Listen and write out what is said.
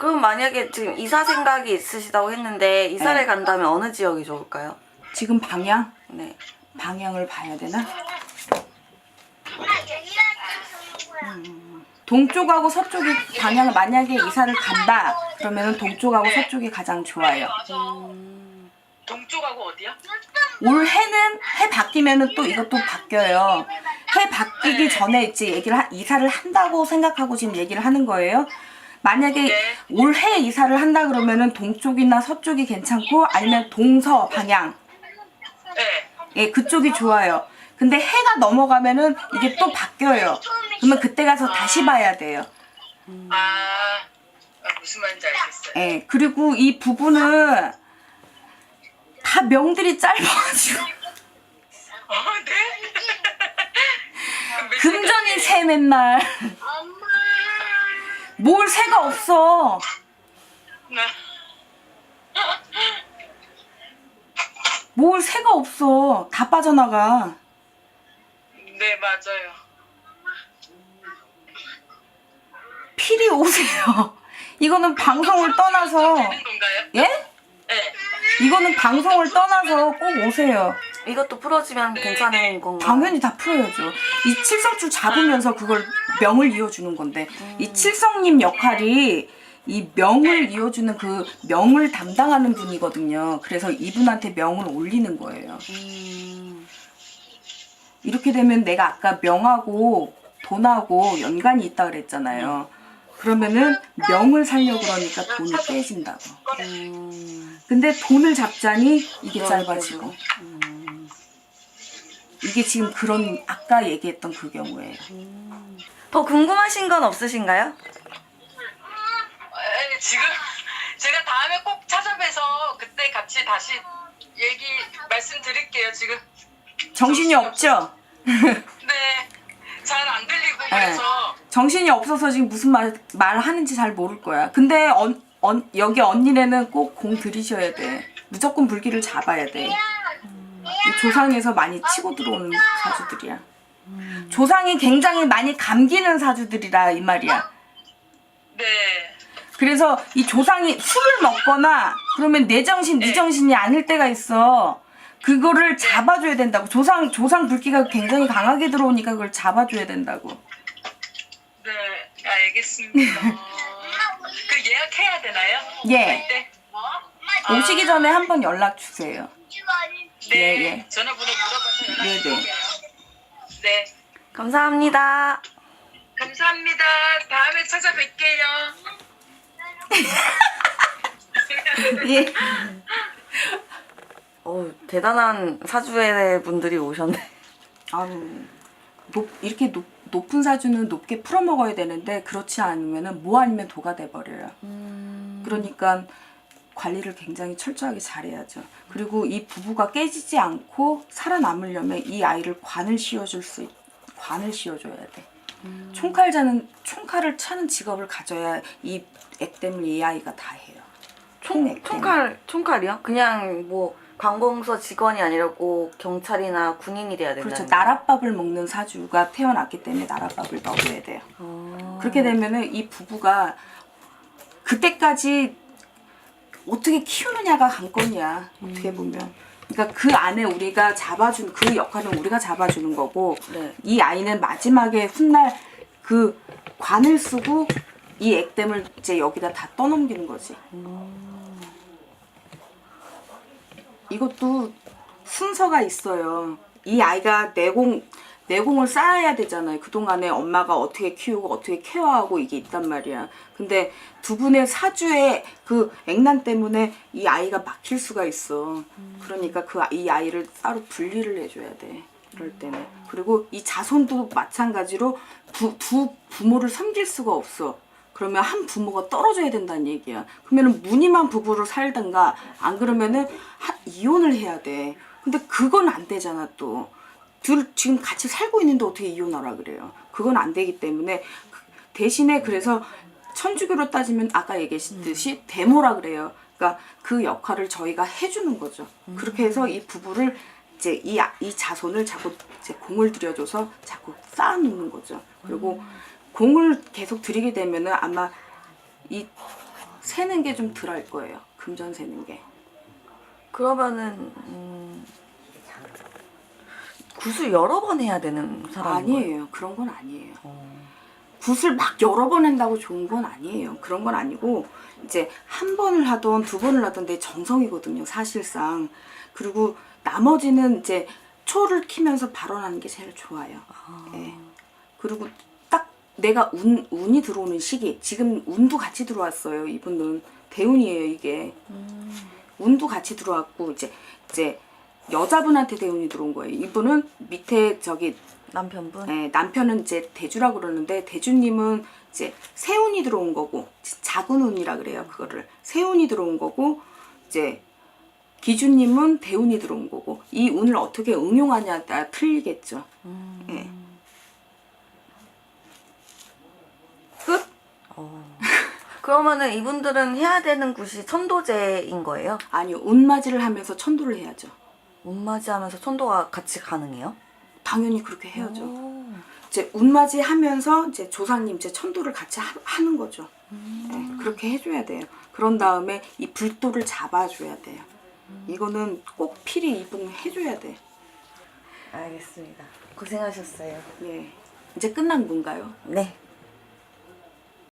그럼 만약에 지금 이사 생각이 있으시다고 했는데 이사를 네. 간다면 어느 지역이 좋을까요? 지금 방향? 네. 방향을 봐야 되나? 동쪽하고 서쪽이 방향을 만약에 이사를 간다 그러면 동쪽하고 서쪽이 가장 좋아요. 동쪽하고 어디야? 올 해는 해 바뀌면은 또 이것도 바뀌어요. 해 바뀌기 전에 이제 얘기를 하- 이사를 한다고 생각하고 지금 얘기를 하는 거예요. 만약에 네. 올해 이사를 한다 그러면은 동쪽이나 서쪽이 괜찮고 아니면 동서 방향 네. 예 그쪽이 좋아요. 근데 해가 넘어가면은 이게 또 바뀌어요. 그러면 그때 가서 다시 봐야 돼요. 아, 아, 무슨 말인지 알겠어요. 예 그리고 이 부부는 다 명들이 짧아가지고 어, 네? 금전이? 새 맨날 뭘 새가 없어. 네. 뭘 새가 없어. 다 빠져나가. 네, 맞아요. 필히 오세요. 이거는 방송을 떠나서 되는 건가요? 예? 네. 이거는 방송을 떠나서 꼭 오세요. 이것도 풀어지면 괜찮은 건가요? 당연히 다 풀어야죠. 이 칠성줄 잡으면서 그걸 명을 이어주는 건데 이 칠성님 역할이 이 명을 이어주는 그 명을 담당하는 분이거든요. 그래서 이분한테 명을 올리는 거예요. 음, 이렇게 되면 내가 아까 명하고 돈하고 연관이 있다 그랬잖아요. 그러면은 명을 살려고 그러니까 돈이 깨진다고. 음, 근데 돈을 잡자니 이게 짧아지고. 음, 이게 지금 그런 아까 얘기했던 그 경우예요. 더 궁금하신 건 없으신가요? 에, 지금 제가 다음에 꼭 찾아뵈서 그때 같이 다시 얘기 말씀드릴게요. 지금 정신이 없죠? 네. 잘 안 들리고 그래서 정신이 없어서 지금 무슨 말, 말 하는지 잘 모를 거야. 근데 언, 언, 여기 언니네는 꼭 공 들이셔야 돼. 무조건 불길을 잡아야 돼. 이 조상에서 많이 치고 들어오는 사주들이야. 조상이 굉장히 많이 감기는 사주들이라 이 말이야. 네. 그래서 이 조상이 술을 먹거나 그러면 내 정신, 네 정신이 아닐 때가 있어. 그거를 잡아줘야 된다고. 조상, 조상 불기가 굉장히 강하게 들어오니까 그걸 잡아줘야 된다고. 네, 알겠습니다. 그 예약해야 되나요? 예. 갈 때? 오시기 전에 한번 연락 주세요. 네. 예, 예. 전화번호 물어봐서 네, 연락드릴게요. 네. 감사합니다. 감사합니다. 다음에 찾아뵐게요. 예. 어 대단한 사주의 분들이 오셨네. 아우, 높, 이렇게 높, 높은 사주는 높게 풀어먹어야 되는데 그렇지 않으면 뭐 아니면 도가 돼버려요. 그러니까 관리를 굉장히 철저하게 잘해야죠. 그리고 이 부부가 깨지지 않고 살아남으려면 이 아이를 관을 씌워줄 수 있, 관을 씌워줘야 돼. 총칼 자는 총칼을 차는 직업을 가져야 이 액땜을 이 아이가 다 해요. 총액. 총칼 총칼이요? 그냥 뭐 관공서 직원이 아니라고 경찰이나 군인이 돼야 된다는 그렇죠. 나랏밥을 먹는 사주가 태어났기 때문에 나랏밥을 먹어야 돼요. 어. 그렇게 되면은 이 부부가 그때까지 어떻게 키우느냐가 관건이야. 어떻게 보면. 그러니까 그 안에 우리가 잡아준 그 역할은 우리가 잡아주는 거고 네. 이 아이는 마지막에 훗날 그 관을 쓰고 이 액땜을 이제 여기다 다 떠넘기는 거지. 이것도 순서가 있어요. 이 아이가 내공 내공을 쌓아야 되잖아요. 그 동안에 엄마가 어떻게 키우고 어떻게 케어하고 이게 있단 말이야. 근데 두 분의 사주의 그 액난 때문에 이 아이가 막힐 수가 있어. 그러니까 그 이 아이를 따로 분리를 해줘야 돼. 그럴 때는. 그리고 이 자손도 마찬가지로 두, 두 부모를 섬길 수가 없어. 그러면 한 부모가 떨어져야 된다는 얘기야. 그러면은 무늬만 부부로 살든가 안 그러면은 하- 이혼을 해야 돼. 근데 그건 안 되잖아 또. 둘 지금 같이 살고 있는데 어떻게 이혼하라 그래요. 그건 안 되기 때문에 그- 대신에 그래서 천주교로 따지면 아까 얘기했듯이 데모라 그래요. 그러니까 그 역할을 저희가 해주는 거죠. 그렇게 해서 이 부부를 이제 이, 아- 이 자손을 자꾸 이제 공을 들여줘서 자꾸 쌓아놓는 거죠. 그리고 공을 계속 들이게 되면은 아마 이 세는 게 좀 덜할 거예요. 금전 세는 게. 그러면은 음, 굿을 여러 번 해야 되는 사람인 거예요? 아니에요. 그런 건 아니에요. 굿을 막 여러 번 한다고 좋은 건 아니에요. 그런 건 아니고 이제 한 번을 하던 두 번을 하던 내 정성이거든요. 사실상. 그리고 나머지는 이제 초를 키면서 발언하는 게 제일 좋아요. 예. 그리고 딱 내가 운, 운이 들어오는 시기 지금 운도 같이 들어왔어요. 이분은 대운이에요. 이게 운도 같이 들어왔고 이제 이제 여자분한테 대운이 들어온 거예요. 이분은 밑에 저기 남편분? 예, 남편은 이제 대주라 그러는데 대주님은 이제 세운이 들어온 거고 작은 운이라 그래요 그거를 세운이 들어온 거고 이제 기주님은 대운이 들어온 거고 이 운을 어떻게 응용하냐에 따라 틀리겠죠. 예. 끝? 그러면은 이분들은 해야 되는 굿이 천도제인 거예요? 아니요 운맞이를 하면서 천도를 해야죠. 운맞이하면서 천도가 같이 가능해요? 당연히 그렇게 해야죠. 오. 이제 운맞이 하면서 이제 조상님 이제 천도를 같이 하, 는 거죠. 네, 그렇게 해줘야 돼요. 그런 다음에 이 불도를 잡아줘야 돼요. 이거는 꼭 필히 이분 해줘야 돼. 알겠습니다. 고생하셨어요. 예. 이제 끝난 건가요? 네.